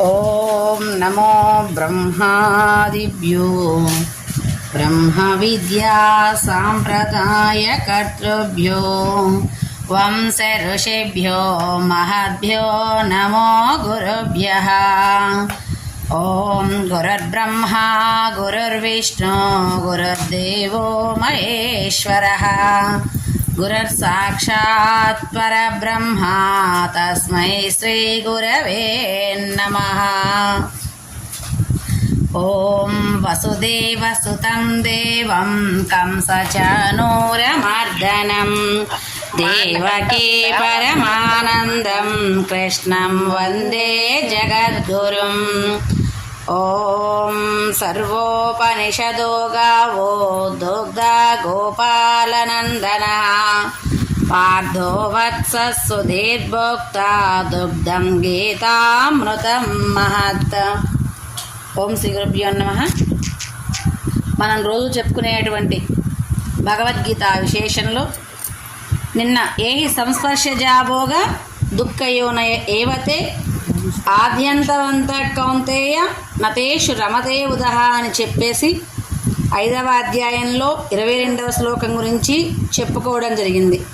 ॐ नमो ब्रह्मादिभ्यो। ब्रह्मविद्या साम्प्रदायकर्तृभ्यो वंश ऋषिभ्यो, महद्भ्यो, नमो गुरुभ्यः। ॐ गुरुर्ब्रह्मा, गुरुर्विष्णु, गुरुर्देवो महेश्वरः। గురసాక్షాత్ పరబ్రహ్మ తస్మై శ్రీగురవే నమ ఓం వసుదేవసుతం దేవం కంసచానూరమర్దనం దేవకీ పరమానందం కృష్ణం వందే జగద్గురుం ॐ सर्वोपनिषदो गावो दुग्धा गोपालनन्दनः पार्थो वत्सः सुधीर्भोक्ता दुग्धं गीतामृतं महत् ఓం శ్రీ గురుభ్యో నమ మనం రోజు చెప్పుకునేటువంటి భగవద్గీత విశేషంలో నిన్న ఏ సంస్పర్శజాభోగా దుఃఖయోనయ ఏవతే ఆద్యంతవంత కౌంతేయ నతేషు రమతే ఉదహ అని చెప్పేసి ఐదవ అధ్యాయంలో ఇరవై రెండవ శ్లోకం గురించి చెప్పుకోవడం జరిగింది.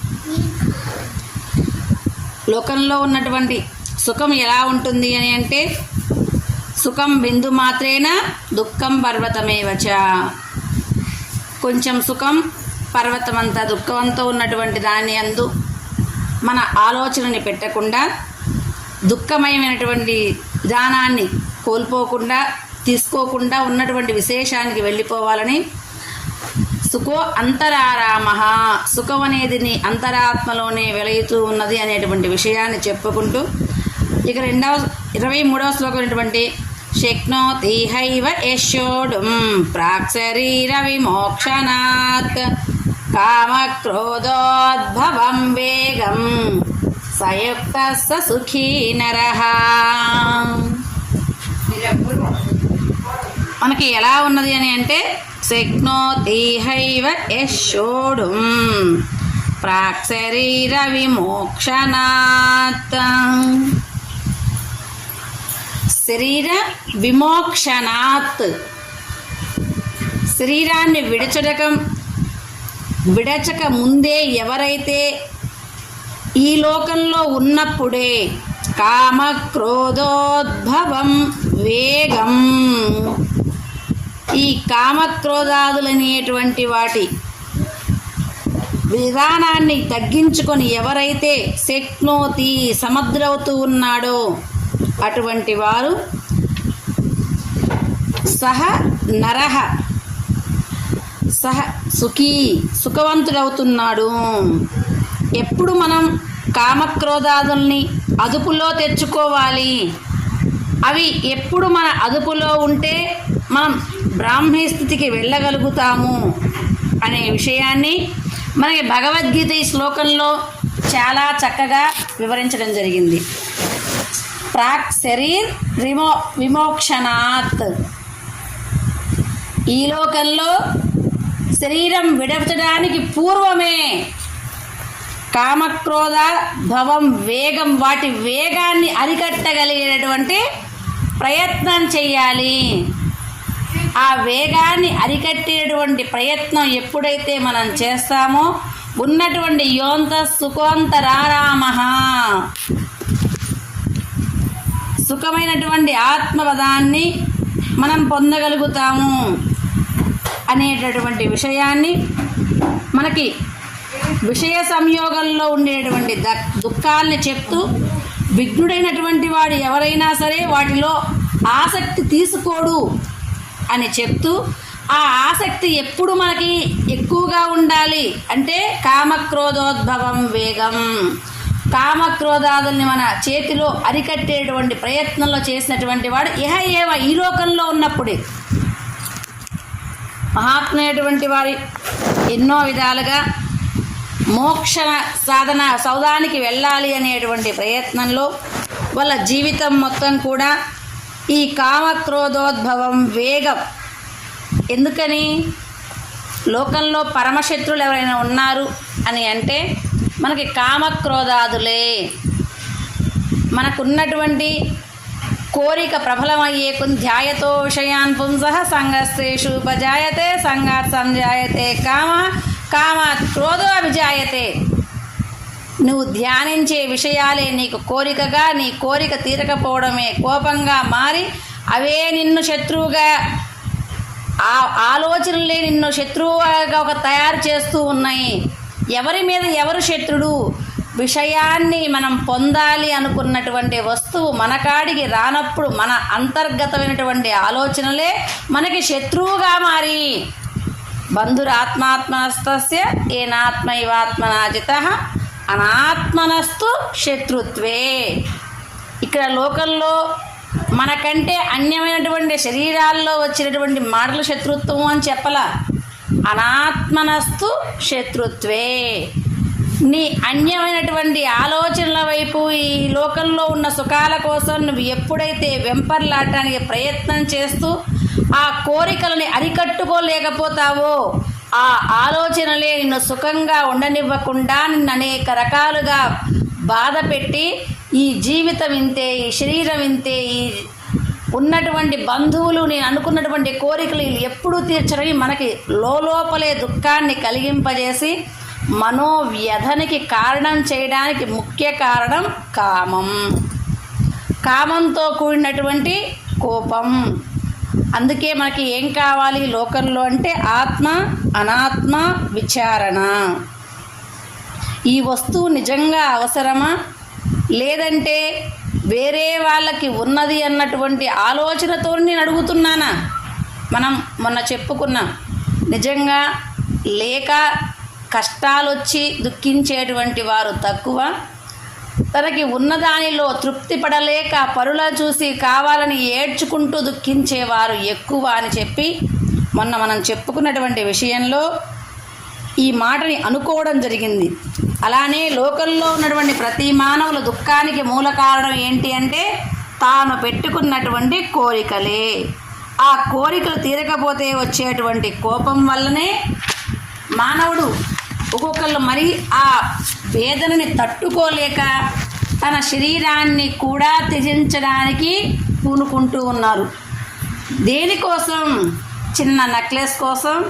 లోకంలో ఉన్నటువంటి సుఖం ఎలా ఉంటుంది అని అంటే సుఖం బిందు మాత్రేన దుఃఖం పర్వతమేవచ కొంచెం సుఖం పర్వతమంతా దుఃఖంతో ఉన్నటువంటి దాని అందు మన ఆలోచనని పెట్టకుండా దుఃఖమయమైనటువంటి విధానాన్ని కోల్పోకుండా తీసుకోకుండా ఉన్నటువంటి విశేషానికి వెళ్ళిపోవాలని సుఖో అంతరారామ. సుఖం అనేది నీ అంతరాత్మలోనే వెలయుతూ ఉన్నది అనేటువంటి విషయాన్ని చెప్పుకుంటూ ఇక రెండవ ఇరవై మూడవ శ్లోకం అయినటువంటి శక్నోతి హైవ యశోడుం ప్రాక్శరీర విమోక్షనాత్ కామక్రోధోద్భవం వేగం. సయుక్త సుఖీ నర. మనకి ఎలా ఉన్నది అని అంటే శక్నోతి హైవ ప్రాక్ శరీర విమోక్షనాత్ శరీర విమోక్షనాత్ శరీరాన్ని విడచడకం విడచక ముందే ఎవరైతే ఈ లోకంలో ఉన్నప్పుడే కామ క్రోధోద్భవం వేగం. ఈ కామక్రోధాదులనేటువంటి వాటి విధానాన్ని తగ్గించుకొని ఎవరైతే శక్నోతి సముద్రవుతూ ఉన్నాడో అటువంటి వారు సహ నరహ సహ సుఖీ సుఖవంతుడవుతున్నాడు. ఎప్పుడు మనం కామక్రోధాదుల్ని అదుపులో తెచ్చుకోవాలి? అవి ఎప్పుడు మన అదుపులో ఉంటే మనం బ్రాహ్మీ స్థితికి వెళ్ళగలుగుతాము అనే విషయాన్ని మనకి భగవద్గీత ఈ శ్లోకంలో చాలా చక్కగా వివరించడం జరిగింది. ప్రాక్ శరీర్ రిమో విమోక్షణాత్. ఈ లోకంలో శరీరం విడవచడానికి పూర్వమే కామక్రోధ భవం వేగం వాటి వేగాన్ని అరికట్టగలిగేటటువంటి ప్రయత్నం చేయాలి ఆ వేగాన్ని అరికట్టేటువంటి ప్రయత్నం ఎప్పుడైతే మనం చేస్తామో ఉన్నటువంటి యోంత సుఖోంతరారామ సుఖమైనటువంటి ఆత్మపదాన్ని మనం పొందగలుగుతాము అనేటటువంటి విషయాన్ని మనకి విషయ సంయోగంలో ఉండేటువంటి ద దుఃఖాల్ని చెప్తూ విఘ్నుడైనటువంటి వాడు ఎవరైనా సరే వాటిలో ఆసక్తి తీసుకోడు అని చెప్తూ ఆ ఆసక్తి ఎప్పుడు మనకి ఎక్కువగా ఉండాలి అంటే కామక్రోధోద్భవం వేగం. కామక్రోధాదుల్ని మన చేతిలో అరికట్టేటువంటి ప్రయత్నంలో చేసినటువంటి వాడు ఇహ ఏవ ఈ లోకంలో ఉన్నప్పుడే. మహాత్మైనటువంటి వారి ఎన్నో విధాలుగా మోక్ష సాధన సౌదానికి వెళ్ళాలి అనేటువంటి ప్రయత్నంలో వాళ్ళ జీవితం మొత్తం కూడా ఈ కామక్రోధోద్భవం వేగం. ఎందుకని? లోకంలో పరమశత్రులు ఎవరైనా ఉన్నారు అని అంటే మనకి కామక్రోధాదులే. మనకున్నటువంటి కోరిక ప్రబలమయ్యే కొన్ని ధ్యాయతో విషయాన్ పుంస సంగస్తేషు ఉపజాయతే సంగాత్ సంజాయతే కామ కామాత్ క్రోధో అభిజాయతే నువ్వు ధ్యానించే విషయాలే నీకు కోరికగా నీ కోరిక తీరకపోవడమే. కోపంగా మారి అవే నిన్ను శత్రువుగా ఆ ఆలోచనలే నిన్ను శత్రువుగా ఒక తయారు చేస్తూ ఉన్నాయి. ఎవరి మీద ఎవరు శత్రుడు? విషయాన్ని మనం పొందాలి అనుకున్నటువంటి వస్తువు మన కాడికి రానప్పుడు మన అంతర్గతమైనటువంటి ఆలోచనలే మనకి శత్రువుగా మారి. బంధురాత్మాత్మనస్తస్య ఏనాత్మైవాత్మనాజిత అనాత్మనస్తు శత్రుత్వే. ఇక్కడ లోకంలో మనకంటే అన్యమైనటువంటి శరీరాల్లో వచ్చినటువంటి మాటలు శత్రుత్వం అని చెప్పలా. అనాత్మనస్తు శత్రుత్వే. నీ అన్యమైనటువంటి ఆలోచనల వైపు ఈ లోకంలో ఉన్న సుఖాల కోసం నువ్వు ఎప్పుడైతే వెంపర్లాడటానికి ప్రయత్నం చేస్తూ ఆ కోరికలని అరికట్టుకోలేకపోతావో. ఆ ఆలోచనలే నిన్ను సుఖంగా ఉండనివ్వకుండా నిన్ను అనేక రకాలుగా బాధ పెట్టి ఈ జీవితం ఇంతే ఈ శరీరం ఇంతే ఈ ఉన్నటువంటి బంధువులు నేను అనుకున్నటువంటి కోరికలు ఎప్పుడూ తీర్చరని మనకి లోపలే దుఃఖాన్ని కలిగింపజేసి మనోవ్యధనికి కారణం చేయడానికి ముఖ్య కారణం కామం. కామంతో కూడినటువంటి కోపం. అందుకే మనకి ఏం కావాలి? లోకంలో అంటే ఆత్మ అనాత్మ విచారణ. ఈ వస్తువు నిజంగా అవసరమా? లేదంటే వేరే వాళ్ళకి ఉన్నది అన్నటువంటి ఆలోచనతో నేను అడుగుతున్నానా? మనం మొన్న చెప్పుకున్నాం. నిజంగా లేక కష్టాలొచ్చి దుఃఖించేటువంటి వారు తక్కువ తనకి ఉన్నదానిలో తృప్తి పడలేక పరుల చూసి కావాలని ఏడ్చుకుంటూ దుఃఖించేవారు ఎక్కువ అని చెప్పి మొన్న మనం చెప్పుకున్నటువంటి విషయంలో ఈ మాటని అనుకోవడం జరిగింది. అలానే లోకంలో ఉన్నటువంటి ప్రతి మానవుల దుఃఖానికి మూల కారణం ఏంటి అంటే తాను పెట్టుకున్నటువంటి కోరికలే. ఆ కోరికలు తీరకపోతే వచ్చేటువంటి కోపం వల్లనే మానవుడు ఒక్కొక్కళ్ళు మరి ఆ వేదనని తట్టుకోలేక తన శరీరాన్ని కూడా త్యజించడానికి పూనుకుంటూ ఉన్నారు. దేనికోసం? చిన్న నెక్లెస్ కోసం.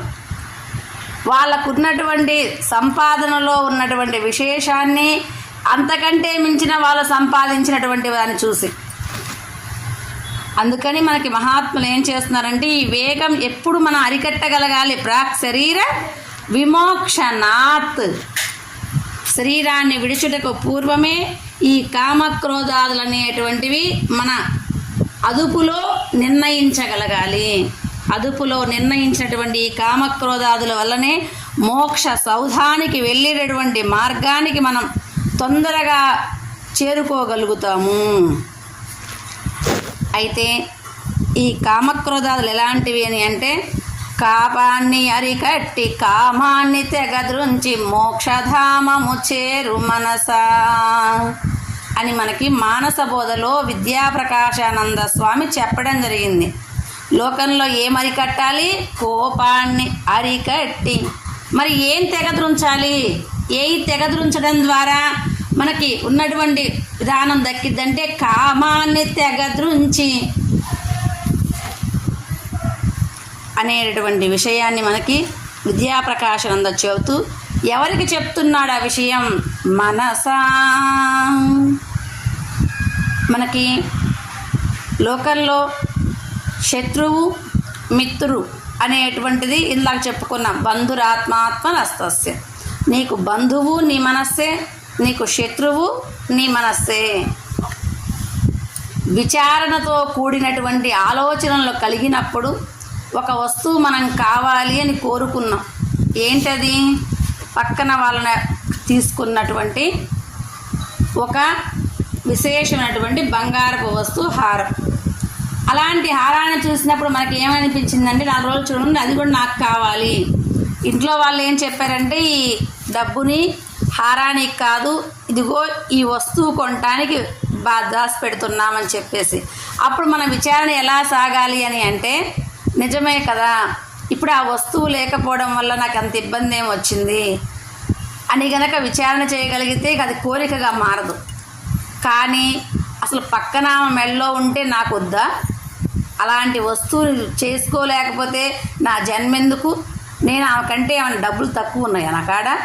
వాళ్ళకున్నటువంటి సంపాదనలో ఉన్నటువంటి విశేషాన్ని అంతకంటే మించిన వాళ్ళు సంపాదించినటువంటి దాన్ని చూసి. అందుకని మనకి మహాత్ములు ఏం చేస్తున్నారంటే ఈ వేగం ఎప్పుడు మనం అరికట్టగలగాలి. ప్రాక్ శరీర విమోక్షనాత్. శరీరాన్ని విడిచుటకు పూర్వమే ఈ కామక్రోధాదులు అనేటువంటివి మన అదుపులో నిర్ణయించగలగాలి. అదుపులో నిర్ణయించినటువంటి ఈ కామక్రోధాదుల వల్లనే మోక్ష సౌధానికి వెళ్ళేటటువంటి మార్గానికి మనం తొందరగా చేరుకోగలుగుతాము. అయితే ఈ కామక్రోధాదులు ఎలాంటివి అని అంటే కాపాన్ని అరికట్టి కామాన్ని తెగద్రుంచి మోక్షధామము చేరు మనసా అని మనకి మానస బోధలో విద్యాప్రకాశానంద స్వామి చెప్పడం జరిగింది. లోకంలో ఏం అరికట్టాలి కోపాన్ని అరికట్టి. మరి ఏం తెగద్రుంచాలి? ఏ తెగద్రుంచడం ద్వారా మనకి ఉన్నటువంటి విధానం దక్కిద్దంటే కామాన్ని తెగద్రుంచి అనేటటువంటి విషయాన్ని మనకి విద్యాప్రకాశనంద చెబుతూ ఎవరికి చెప్తున్నాడు ఆ విషయం? మనసా. మనకి లోకల్లో శత్రువు మిత్రుడు అనేటువంటిది ఇందాక చెప్పుకున్నాం. బంధురాత్మాత్మ నస్తస్య నీకు బంధువు నీ మనస్సే నీకు శత్రువు నీ మనస్సే. విచారణతో కూడినటువంటి ఆలోచనలు కలిగినప్పుడు ఒక వస్తువు మనం కావాలి అని కోరుకున్నాం. ఏంటది? పక్కన వాళ్ళని తీసుకున్నటువంటి ఒక విశేషమైనటువంటి బంగారపు వస్తువు హారం. అలాంటి హారాన్ని చూసినప్పుడు మనకి ఏమనిపించిందంటే నాలుగు రోజులు చూడండి అది కూడా నాకు కావాలి. ఇంట్లో వాళ్ళు ఏం చెప్పారంటే ఈ డబ్బుని హారానికి కాదు ఇదిగో ఈ వస్తువు కొనటానికి బా దాసి పెడుతున్నామని చెప్పేసి. అప్పుడు మన విచారణ ఎలా సాగాలి అని అంటే నిజమే కదా? ఇప్పుడు ఆ వస్తువు లేకపోవడం వల్ల నాకు అంత ఇబ్బంది ఏం వచ్చింది? అని గనక విచారణ చేయగలిగితే అది కోరికగా మారదు. కానీ అసలు పక్కన ఆమె మెడలో ఉంటే నాకు వద్దా? అలాంటి వస్తువులు చేసుకోలేకపోతే నా జన్మెందుకు? నేను ఆమె కంటే ఏమైనా డబ్బులు తక్కువ ఉన్నాయా నా కాడ?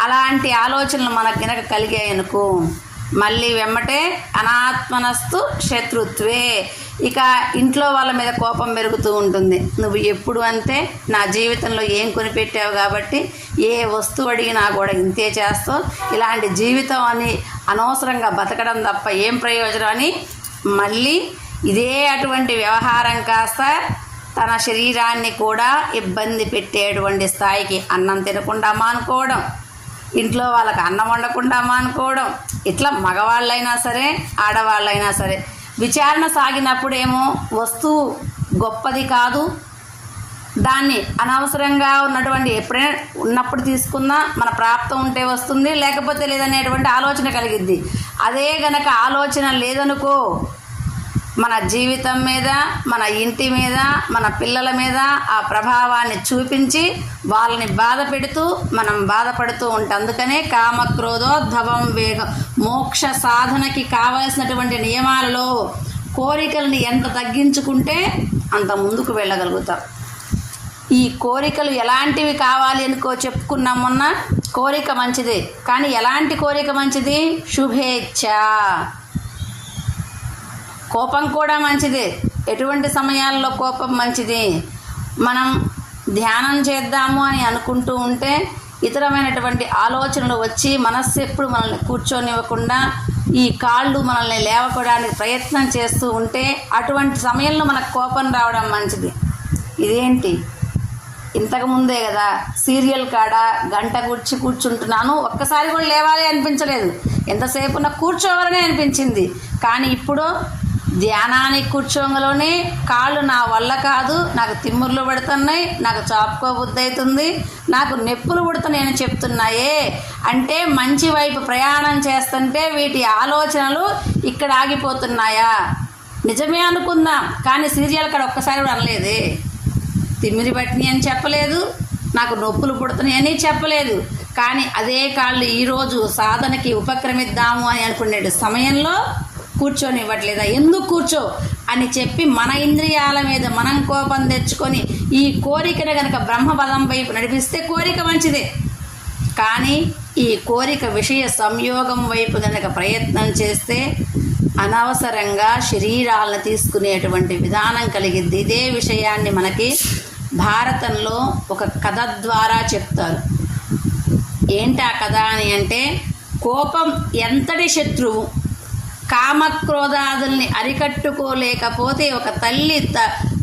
అలాంటి ఆలోచనలు మనకు గనక కలిగాయనుకో మళ్ళీ వెమ్మటే అనాత్మనస్తు శత్రుత్వే. ఇక ఇంట్లో వాళ్ళ మీద కోపం పెరుగుతూ ఉంటుంది. నువ్వు ఎప్పుడు అంతే నా జీవితంలో ఏం కొనిపెట్టావు కాబట్టి ఏ వస్తువు అడిగినా కూడా ఇంతే చేస్తావు. ఇలాంటి జీవితం అని అనవసరంగా బతకడం తప్ప ఏం ప్రయోజనం అని మళ్ళీ ఇదే అటువంటి వ్యవహారం కాస్త తన శరీరాన్ని కూడా ఇబ్బంది పెట్టేటువంటి స్థాయికి అన్నం తినకుండా మానుకోవడం ఇంట్లో వాళ్ళకి అన్నం వండకుండా మానుకోవడం ఇట్లా మగవాళ్ళైనా సరే ఆడవాళ్ళైనా సరే విచారణ సాగినప్పుడేమో వస్తువు గొప్పది కాదు. దాన్ని అనవసరంగా ఉన్నటువంటి ఎప్పుడైనా ఉన్నప్పుడు తీసుకున్నా మన ప్రాప్తం ఉంటే వస్తుంది లేకపోతే లేదనేటువంటి ఆలోచన కలిగిద్ది. అదే గనక ఆలోచన లేదనుకో మన జీవితం మీద మన ఇంటి మీద మన పిల్లల మీద ఆ ప్రభావాన్ని చూపించి వాళ్ళని బాధ పెడుతూ మనం బాధపడుతూ ఉంటాం అందుకనే కామక్రోధోద్భవం వేగం. మోక్ష సాధనకి కావలసినటువంటి నియమాలలో కోరికల్ని ఎంత తగ్గించుకుంటే అంత ముందుకు వెళ్ళగలుగుతాం. ఈ కోరికలు ఎలాంటివి కావాలి అనుకో చెప్పుకున్నాం మొన్న? కోరిక మంచిదే. కానీ ఎలాంటి కోరిక మంచిది? శుభేచ్ఛ. కోపం కూడా మంచిదే. ఎటువంటి సమయాల్లో కోపం మంచిది? మనం ధ్యానం చేద్దాము అని అనుకుంటూ ఉంటే ఇతరమైనటువంటి ఆలోచనలు వచ్చి మనస్సు ఎప్పుడు మనల్ని కూర్చొనివ్వకుండా ఈ కాళ్ళు మనల్ని లేవకోవడానికి ప్రయత్నం చేస్తూ ఉంటే అటువంటి సమయంలో మనకు కోపం రావడం మంచిది. ఇదేంటి? ఇంతకుముందే కదా సీరియల్ కాడ గంట కూర్చి కూర్చుంటున్నాను ఒక్కసారి కూడా లేవాలి అనిపించలేదు. ఎంతసేపు నాకు కూర్చోవాలని అనిపించింది. కానీ ఇప్పుడు ధ్యానానికి కూర్చోంగలోనే కాళ్ళు నా వల్ల కాదు నాకు తిమ్ముర్లు పడుతున్నాయి నాకు చాపుకో బుద్ధి అవుతుంది నాకు నొప్పులు పుడుతున్నాయని చెప్తున్నాయే అంటే మంచి వైపు ప్రయాణం చేస్తుంటే వీటి ఆలోచనలు ఇక్కడ ఆగిపోతున్నాయా? నిజమే అనుకుందాం కానీ సీరియల్ కాడ ఒక్కసారి కూడా అనలేదే. తిమ్మిరి పట్టినాయి అని చెప్పలేదు నాకు నొప్పులు పుడుతున్నాయని చెప్పలేదు కానీ అదే కాళ్ళు ఈరోజు సాధనకి ఉపక్రమిద్దాము అని అనుకునే సమయంలో కూర్చొనివ్వట్లేదా? ఎందుకు కూర్చో? అని చెప్పి మన ఇంద్రియాల మీద మనం కోపం తెచ్చుకొని ఈ కోరికను గనక బ్రహ్మబలం వైపు నడిపిస్తే కోరిక మంచిదే. కానీ ఈ కోరిక విషయ సంయోగం వైపు గనక ప్రయత్నం చేస్తే అనవసరంగా శరీరాలను తీసుకునేటువంటి విధానం కలిగిద్ది ఇదే విషయాన్ని మనకి భారతంలో ఒక కథ ద్వారా చెప్తారు. ఏంటి ఆ కథ అని అంటే కోపం ఎంతటి శత్రువు కామక్రోధాదుల్ని అరికట్టుకోలేకపోతే ఒక తల్లి త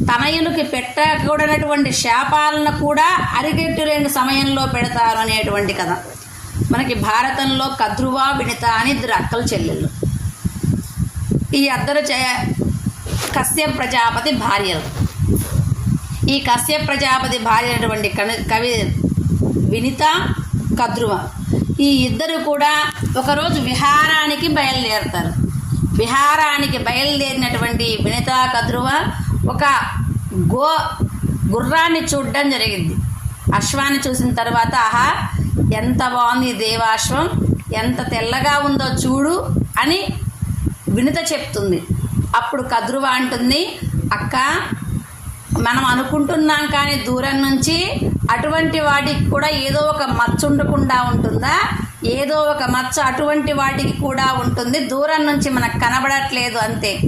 తనయునికి పెట్టకూడనటువంటి శాపాలను కూడా అరికెట్టులేని సమయంలో పెడతారు అనేటువంటి కథ. మనకి భారతంలో కద్రువా వినిత అని ఇద్దరు అక్కలు చెల్లెళ్ళు. ఈ అద్దరు చే కశ్య ప్రజాపతి భార్యలు. ఈ కశ్య ప్రజాపతి భార్య అయినటువంటి కవి కవి వినిత కద్రువ. ఈ ఇద్దరు కూడా ఒకరోజు విహారానికి బయలుదేరుతారు. విహారానికి బయలుదేరినటువంటి వినితా కద్రువ ఒక గో గుర్రాన్ని చూడడం జరిగింది. అశ్వాన్ని చూసిన తర్వాత ఆహా ఎంత బాగుంది దేవాశ్వం ఎంత తెల్లగా ఉందో చూడు అని వినిత చెప్తుంది. అప్పుడు కద్రువ అంటుంది అక్క మనం అనుకుంటున్నాం కానీ దూరం నుంచి అటువంటి వాటికి కూడా ఏదో ఒక మచ్చ ఉండకుండా ఉంటుందా? ఏదో ఒక మచ్చ అటువంటి వాటికి కూడా ఉంటుంది. దూరం నుంచి మనకు కనబడట్లేదు అంతే.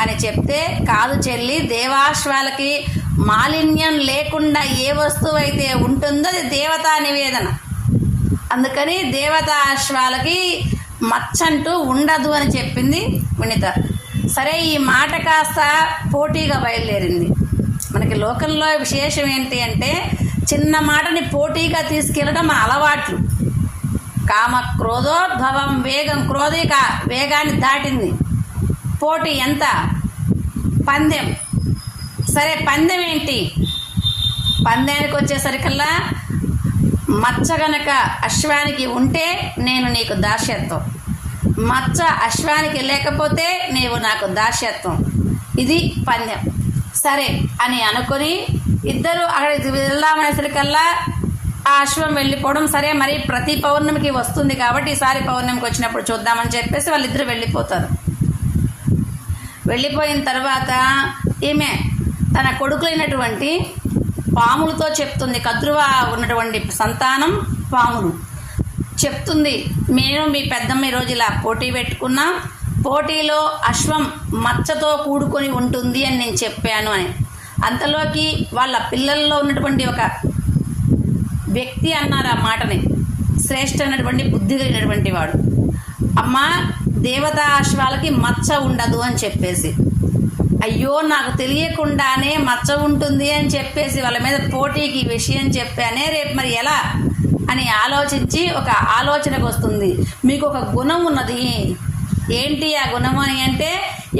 అని చెప్తే కాదు చెల్లి దేవాశ్వాలకి మాలిన్యం లేకుండా ఏ వస్తువు అయితే ఉంటుందో అది దేవతా నివేదన. అందుకని దేవతాశ్వాలకి మచ్చంటూ ఉండదు అని చెప్పింది వినిత. సరే ఈ మాట కాస్త పోటీగా బయలుదేరింది. మనకి లోకంలో విశేషం ఏంటి అంటే చిన్న మాటని పోటీగా తీసుకెళ్ళడం అలవాట్లు. కామ క్రోధోద్భవం వేగం క్రోధిక వేగాన్ని దాటింది. పోటీ ఎంత? పందెం. సరే పందెం ఏంటి? పందానికి వచ్చేసరికల్లా మచ్చ గనక అశ్వానికి ఉంటే నేను నీకు దాస్యత్వం. మచ్చ అశ్వానికి లేకపోతే నీవు నాకు దాస్యత్వం. ఇది పందెం. సరే అని అనుకొని ఇద్దరు అక్కడికి వెళ్దామనేసరికల్లా ఆ అశ్వం వెళ్ళిపోవడం సరే మరి ప్రతి పౌర్ణమికి వస్తుంది కాబట్టి ఈసారి పౌర్ణమికి వచ్చినప్పుడు చూద్దామని చెప్పేసి వాళ్ళిద్దరు వెళ్ళిపోతారు. వెళ్ళిపోయిన తర్వాత ఈమె తన కొడుకులైనటువంటి పాములతో చెప్తుంది కద్రువ ఉన్నటువంటి సంతానం పాములు. చెప్తుంది మేము మీ పెద్దమ్మ ఈరోజు ఇలా పోటీ పెట్టుకున్నా పోటీలో అశ్వం మచ్చతో కూడుకొని ఉంటుంది అని నేను చెప్పాను అని. అంతలోకి వాళ్ళ పిల్లల్లో ఉన్నటువంటి ఒక వ్యక్తి అన్నారు ఆ మాటని. శ్రేష్ఠ అయినటువంటి బుద్ధి కలిగినటువంటి వాడు. అమ్మ దేవతా అశ్వాలకి మచ్చ ఉండదు అని చెప్పేసి. అయ్యో నాకు తెలియకుండానే మచ్చ ఉంటుంది అని చెప్పేసి వాళ్ళ మీద పోటీకి ఈ విషయం చెప్పానే రేపు మరి ఎలా అని ఆలోచించి ఒక ఆలోచనకు వస్తుంది. మీకు ఒక గుణం ఉన్నది. ఏంటి ఆ గుణం అని అంటే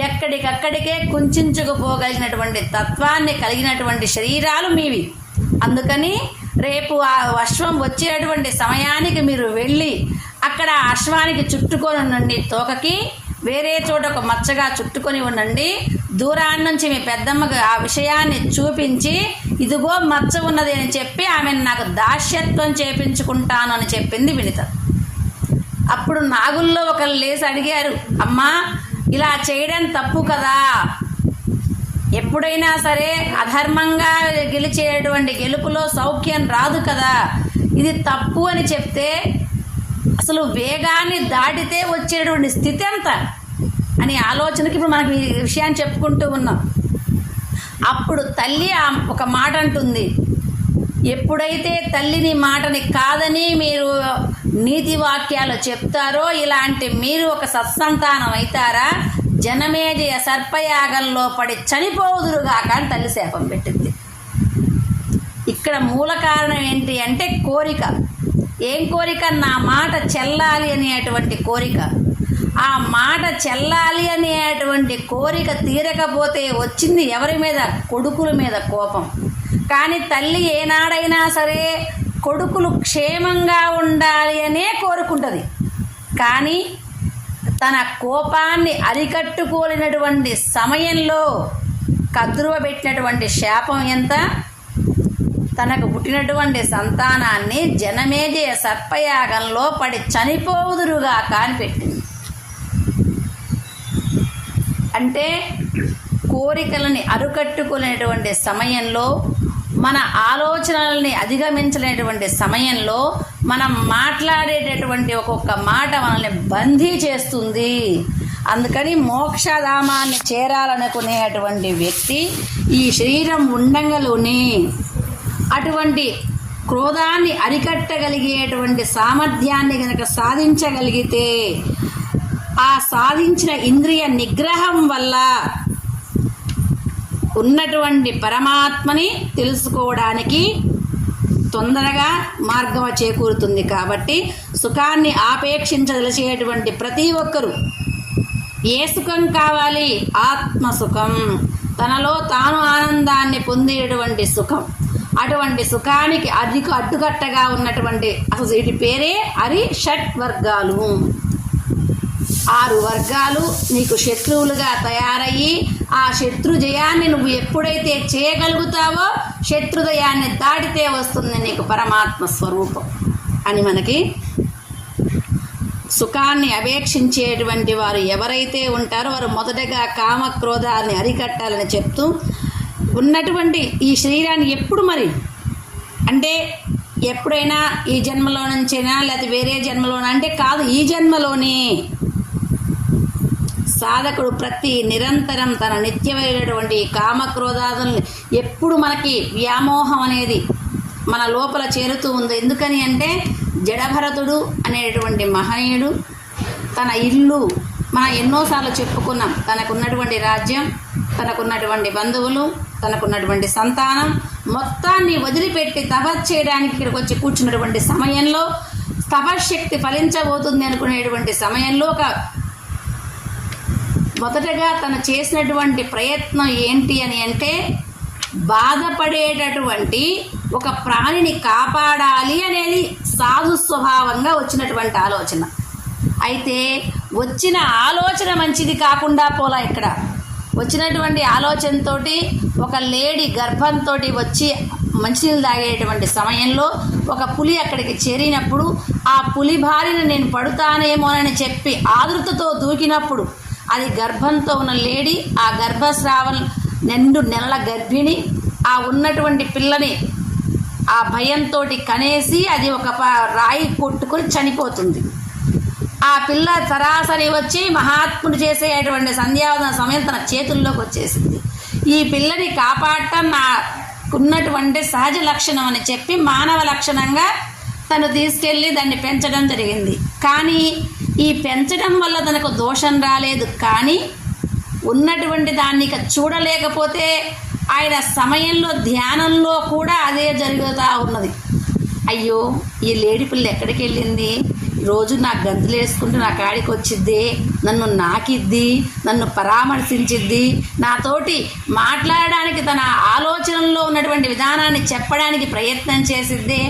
ఎక్కడికక్కడికే కుంచుకుపోగలిగినటువంటి తత్వాన్ని కలిగినటువంటి శరీరాలు మీవి. అందుకని రేపు ఆ అశ్వం వచ్చేటువంటి సమయానికి మీరు వెళ్ళి అక్కడ అశ్వానికి చుట్టుకొని ఉండండి. తోకకి వేరే చోట ఒక మచ్చగా చుట్టుకొని ఉండండి. దూరాన్ని నుంచి మీ పెద్దమ్మకు ఆ విషయాన్ని చూపించి ఇదిగో మచ్చ ఉన్నది అని చెప్పి ఆమెను నాకు దాస్యత్వం చేపించుకుంటాను అని చెప్పింది వినిత. అప్పుడు నాగుల్లో ఒకరు లేచి అడిగారు అమ్మా ఇలా చేయడం తప్పు కదా. ఎప్పుడైనా సరే అధర్మంగా గెలిచేటువంటి గెలుపులో సౌఖ్యం రాదు కదా. ఇది తప్పు అని చెప్తే అసలు వేగాన్ని దాటితే వచ్చేటువంటి స్థితి ఎంత అని ఆలోచనకి ఇప్పుడు మనకి ఈ విషయాన్ని చెప్పుకుంటూ ఉన్నాం. అప్పుడు తల్లి ఒక మాట అంటుంది. ఎప్పుడైతే తల్లిని మాటని కాదని మీరు నీతి వాక్యాలు చెప్తారో ఇలాంటి మీరు ఒక సత్సంతానం అవుతారా? జనమేజయ సర్పయాగంలో పడి చనిపోదురుగాక అని తల్లి శాపం పెట్టింది. ఇక్కడ మూల కారణం ఏంటి అంటే కోరిక. ఏం కోరిక? నా మాట చెల్లాలి అనేటువంటి కోరిక. ఆ మాట చెల్లాలి అనేటువంటి కోరిక తీరకపోతే వచ్చింది ఎవరి మీద? కొడుకుల మీద కోపం. కానీ తల్లి ఏనాడైనా సరే కొడుకులు క్షేమంగా ఉండాలి అనే కోరుకుంటుంది కానీ తన కోపాన్ని అరికట్టుకోలేనటువంటి సమయంలో కద్రువ పెట్టినటువంటి శాపం ఎంత? తనకు పుట్టినటువంటి సంతానాన్ని జనమేజయ సర్పయాగంలో పడి చనిపోవుదురుగా కాని పెట్టింది అంటే కోరికలని అరుకట్టుకునేటువంటి సమయంలో మన ఆలోచనల్ని అధిగమించలేటువంటి సమయంలో మనం మాట్లాడేటటువంటి ఒక్కొక్క మాట మనల్ని బందీ చేస్తుంది. అందుకని మోక్షధామాన్ని చేరాలనుకునేటువంటి వ్యక్తి ఈ శరీరం ఉండంగలోని అటువంటి క్రోధాన్ని అరికట్టగలిగేటువంటి సామర్థ్యాన్ని కనుక సాధించగలిగితే ఆ సాధించిన ఇంద్రియ నిగ్రహం వల్ల ఉన్నటువంటి పరమాత్మని తెలుసుకోవడానికి తొందరగా మార్గం చేకూరుతుంది కాబట్టి సుఖాన్ని ఆపేక్షించదలిచేటువంటి ప్రతి ఒక్కరూ ఏ సుఖం కావాలి? ఆత్మ సుఖం తనలో తాను ఆనందాన్ని పొందేటువంటి సుఖం. అటువంటి సుఖానికి అధిక అడ్డుకట్టగా ఉన్నటువంటి అసలు వీటి పేరే అరి షట్ వర్గాలు. ఆరు వర్గాలు నీకు శత్రువులుగా తయారయ్యి ఆ శత్రు జయాన్ని నువ్వు ఎప్పుడైతే చేయగలుగుతావో శత్రుదయాన్ని దాటితే వస్తుంది నీకు పరమాత్మ స్వరూపం అని మనకి సుఖాన్ని అపేక్షించేటువంటి వారు ఎవరైతే ఉంటారో వారు మొదటగా కామక్రోధాన్ని అరికట్టాలని చెప్తూ ఉన్నటువంటి ఈ శరీరాన్ని ఎప్పుడు మరి? అంటే ఎప్పుడైనా ఈ జన్మలో నుంచైనా లేకపోతే వేరే జన్మలోనా? అంటే కాదు ఈ జన్మలోనే సాధకుడు ప్రతి నిరంతరం తన నిత్యమైనటువంటి కామక్రోధాదుల్ని ఎప్పుడు మనకి వ్యామోహం అనేది మన లోపల చేరుతూ ఉంది. ఎందుకని అంటే జడభరతుడు అనేటువంటి మహనీయుడు తన ఇల్లు మనం ఎన్నోసార్లు చెప్పుకున్నాం. తనకున్నటువంటి రాజ్యం తనకున్నటువంటి బంధువులు తనకున్నటువంటి సంతానం మొత్తాన్ని వదిలిపెట్టి తపస్ చేయడానికి ఇక్కడికి వచ్చి కూర్చున్నటువంటి సమయంలో తపశ్శక్తి ఫలించబోతుంది అనుకునేటువంటి సమయంలో ఒక మొదటగా తను చేసినటువంటి ప్రయత్నం ఏంటి అని అంటే బాధపడేటటువంటి ఒక ప్రాణిని కాపాడాలి అనేది సాధు స్వభావంగా వచ్చినటువంటి ఆలోచన. అయితే వచ్చిన ఆలోచన మంచిది కాకుండా పోలా ఇక్కడ. వచ్చినటువంటి ఆలోచనతోటి ఒక లేడీ గర్భంతో వచ్చి మంచినీళ్ళు తాగేటువంటి సమయంలో ఒక పులి అక్కడికి చేరినప్పుడు ఆ పులి బారిన నేను పడుతానేమోనని చెప్పి ఆదృతతో దూకినప్పుడు అది గర్భంతో ఉన్న లేడీ ఆ గర్భస్రావం రెండు నెలల గర్భిణి ఆ ఉన్నటువంటి పిల్లని ఆ భయంతో కనేసి అది ఒక ప- రాయి కొట్టుకొని చనిపోతుంది. ఆ పిల్ల సరాసరి వచ్చి మహాత్ముడు చేసేటువంటి సంధ్యావందన సమయం తన చేతుల్లోకి వచ్చేసింది. ఈ పిల్లని కాపాడటం నాకున్నటువంటి సహజ లక్షణం అని చెప్పి మానవ లక్షణంగా తను తీసుకెళ్ళి దాన్ని పెంచడం జరిగింది. కానీ ఈ పెంచడం వల్ల తనకు దోషం రాలేదు. కానీ ఉన్నటువంటి దాన్ని ఇక చూడలేకపోతే ఆయన సమయంలో ధ్యానంలో కూడా అదే జరుగుతూ ఉన్నది. అయ్యో ఈ లేడి పిల్ల ఎక్కడికి వెళ్ళింది? రోజు నా గంతులు వేసుకుంటూ నా కాడికి వచ్చిద్ది నన్ను నాకిద్ది నన్ను పరామర్శించిద్ది. నాతోటి మాట్లాడడానికి తన ఆలోచనల్లో ఉన్నటువంటి విధానాన్ని చెప్పడానికి ప్రయత్నం చేసిద్ది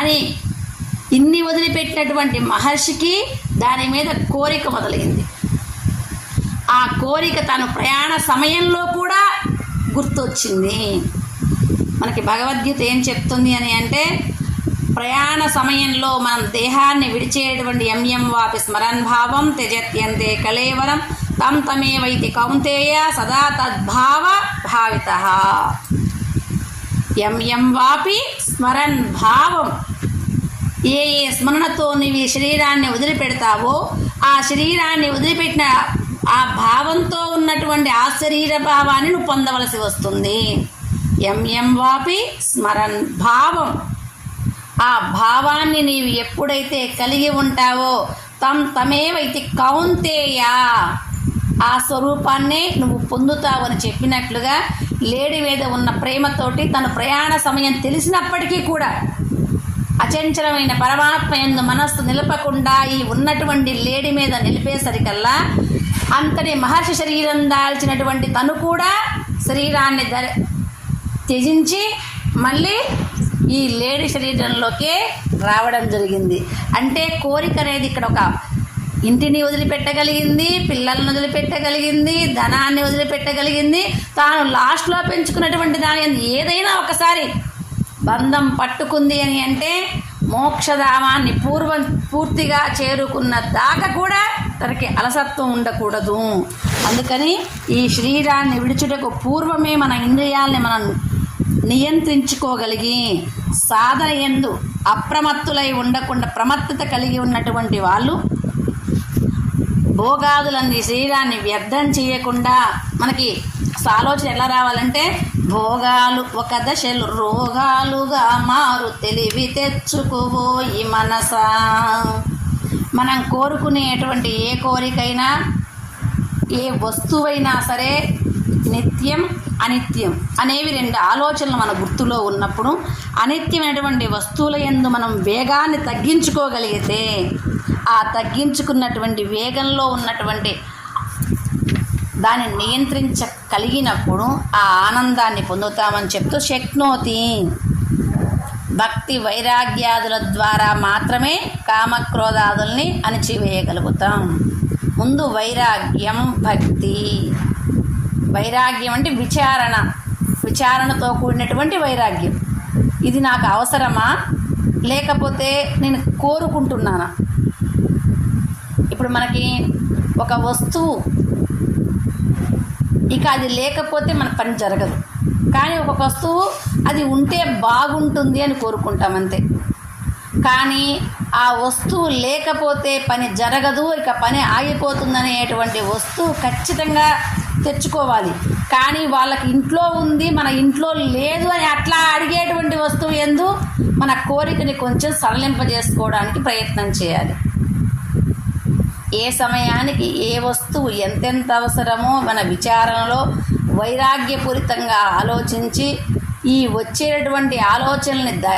అని ఇన్ని వదిలిపెట్టినటువంటి మహర్షికి దాని మీద కోరిక మొదలైంది. ఆ కోరిక తను ప్రయాణ సమయంలో కూడా గుర్తొచ్చింది. మనకి భగవద్గీత ఏం చెప్తుంది అని అంటే ప్రయాణ సమయంలో మనం దేహాన్ని విడిచేటువంటి ఎంఎం వాపి స్మరణ్భావం త్యజత్యంతే కలేవరం తం తమేవైతి కౌంతేయ సదా తద్భావ భావిత. ఎంఎం వాపి స్మరణ్ భావం ఏ ఏ స్మరణతో నీవు ఈ శరీరాన్ని వదిలిపెడతావో ఆ శరీరాన్ని వదిలిపెట్టిన ఆ భావంతో ఉన్నటువంటి ఆ శరీర భావాన్ని నువ్వు పొందవలసి వస్తుంది. ఎంఎం వాపి స్మరణ్ భావం. ఆ భావాన్ని నీవు ఎప్పుడైతే కలిగి ఉంటావో తం తమేవైతే కౌంతేయా. ఆ స్వరూపాన్నే నువ్వు పొందుతావని చెప్పినట్లుగా లేడి మీద ఉన్న ప్రేమతోటి తన ప్రయాణ సమయం తెలిసినప్పటికీ కూడా అచంచలమైన పరమాత్మ ఎందు మనస్సు నిలపకుండా ఈ ఉన్నటువంటి లేడి మీద నిలిపేసరికల్లా అంతటి మహర్షి శరీరం దాల్చినటువంటి తను కూడా శరీరాన్ని ధర త్యజించి మళ్ళీ ఈ లేడి శరీరంలోకే రావడం జరిగింది. అంటే కోరిక అనేది ఇక్కడ ఒక ఇంటిని వదిలిపెట్టగలిగింది పిల్లలను వదిలిపెట్టగలిగింది ధనాన్ని వదిలిపెట్టగలిగింది. తాను లాస్ట్లో పెంచుకున్నటువంటి దాని ఏదైనా ఒకసారి బంధం పట్టుకుంది అని అంటే మోక్షధామాన్ని పూర్వం పూర్తిగా చేరుకున్న దాకా కూడా తనకి అలసత్వం ఉండకూడదు. అందుకని ఈ శరీరాన్ని విడుచుటకు పూర్వమే మన ఇంద్రియాల్ని మనం నియంత్రించుకోగలిగి సాధన ఎందు అప్రమత్తులై ఉండకుండా ప్రమత్తత కలిగి ఉన్నటువంటి వాళ్ళు భోగాదులన్నీ శరీరాన్ని వ్యర్థం చేయకుండా మనకి ఆలోచన ఎలా రావాలంటే భోగాలు ఒక దశలు రోగాలుగా మారు తెలివి తెచ్చుకోబోయి మనసా. మనం కోరుకునేటువంటి ఏ కోరికైనా ఏ వస్తువైనా సరే నిత్యం అనిత్యం అనేవి రెండు ఆలోచనలు మన గుర్తులో ఉన్నప్పుడు అనిత్యమైనటువంటి వస్తువుల ఎందు మనం వేగాన్ని తగ్గించుకోగలిగితే ఆ తగ్గించుకున్నటువంటి వేగంలో ఉన్నటువంటి దాన్ని నియంత్రించగలిగినప్పుడు ఆ ఆనందాన్ని పొందుతామని చెప్తూ శక్నోతి. భక్తి వైరాగ్యాదుల ద్వారా మాత్రమే కామక్రోధాదుల్ని అణిచివేయగలుగుతాం. ముందు వైరాగ్యం భక్తి. వైరాగ్యం అంటే విచారణ. విచారణతో కూడినటువంటి వైరాగ్యం. ఇది నాకు అవసరమా? లేకపోతే నేను కోరుకుంటున్నానా? ఇప్పుడు మనకి ఒక వస్తువు ఇక అది లేకపోతే మన పని జరగదు. కానీ ఒక వస్తువు అది ఉంటే బాగుంటుంది అని కోరుకుంటాం అంతే. కానీ ఆ వస్తువు లేకపోతే పని జరగదు ఇక పని ఆగిపోతుందనేటువంటి వస్తువు ఖచ్చితంగా తెచ్చుకోవాలి. కానీ వాళ్ళకి ఇంట్లో ఉంది మన ఇంట్లో లేదు అని అట్లా అడిగేటువంటి వస్తువు ఎందు మన కోరికని కొంచెం సడలింపజేసుకోవడానికి ప్రయత్నం చేయాలి. ఏ సమయానికి ఏ వస్తువు ఎంతెంత అవసరమో మన విచారణలో వైరాగ్యపూరితంగా ఆలోచించి ఈ వచ్చేటటువంటి ఆలోచనల్ని ద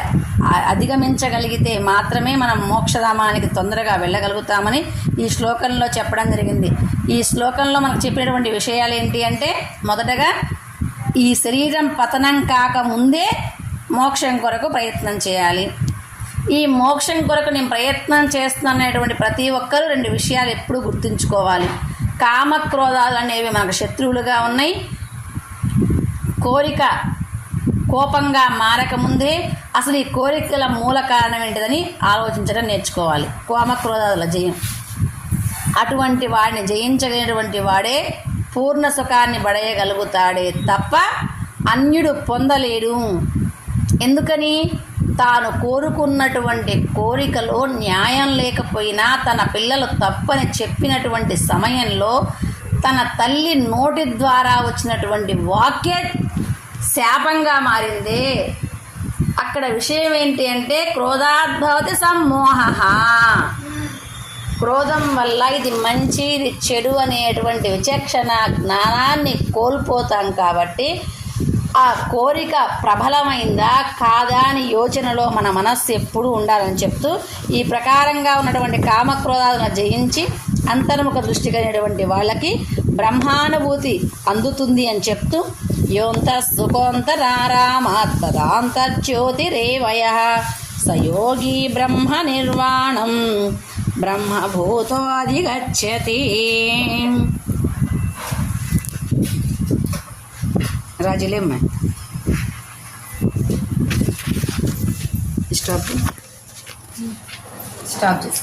అధిగమించగలిగితే మాత్రమే మనం మోక్షధామానికి తొందరగా వెళ్ళగలుగుతామని ఈ శ్లోకంలో చెప్పడం జరిగింది. ఈ శ్లోకంలో మనకు చెప్పినటువంటి విషయాలు ఏంటి అంటే మొదటగా ఈ శరీరం పతనం కాకముందే మోక్షం కొరకు ప్రయత్నం చేయాలి. ఈ మోక్షం కొరకు నేను ప్రయత్నం చేస్తున్నటువంటి ప్రతి ఒక్కరూ రెండు విషయాలు ఎప్పుడూ గుర్తుంచుకోవాలి. కామక్రోధాలు అనేవి మనకు శత్రువులుగా ఉన్నాయి. కోరిక కోపంగా మారకముందే అసలు ఈ కోరికల మూల కారణం ఏంటిదని ఆలోచించడం నేర్చుకోవాలి. కోమక్రోధాల జయం. అటువంటి వాడిని జయించగలిగినటువంటి వాడే పూర్ణ సుఖాన్ని పడేయగలుగుతాడే తప్ప అన్యుడు పొందలేడు. ఎందుకని? తాను కోరుకున్నటువంటి కోరికలో న్యాయం లేకపోయినా తన పిల్లలు తప్పని చెప్పినటువంటి సమయంలో తన తల్లి నోటి ద్వారా వచ్చినటువంటి వాక్య శాపంగా మారింది. అక్కడ విషయం ఏంటి అంటే క్రోధాద్భవతి సమ్మోహ. క్రోధం వల్ల ఇది మంచి ఇది చెడు అనేటువంటి విచక్షణ జ్ఞానాన్ని కోల్పోతాం కాబట్టి ఆ కోరిక ప్రబలమైందా కాదా అని యోచనలో మన మనస్సు ఎప్పుడూ ఉండాలని చెప్తూ ఈ ప్రకారంగా ఉన్నటువంటి కామక్రోధాలను జయించి అంతర్ముఖ దృష్టి కలిగినటువంటి వాళ్ళకి బ్రహ్మానుభూతి అందుతుంది అని చెప్తూ యోంత సుఖోంతరారామాత్మదాంతర్జ్యోతిరేవయ సయోగి బ్రహ్మ నిర్వాణం బ్రహ్మభూతోధిగచ్చతి రాజులేమ్మ స్టాప్. స్టాప్ చేసి.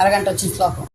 అరగంట వచ్చింది శ్లోకం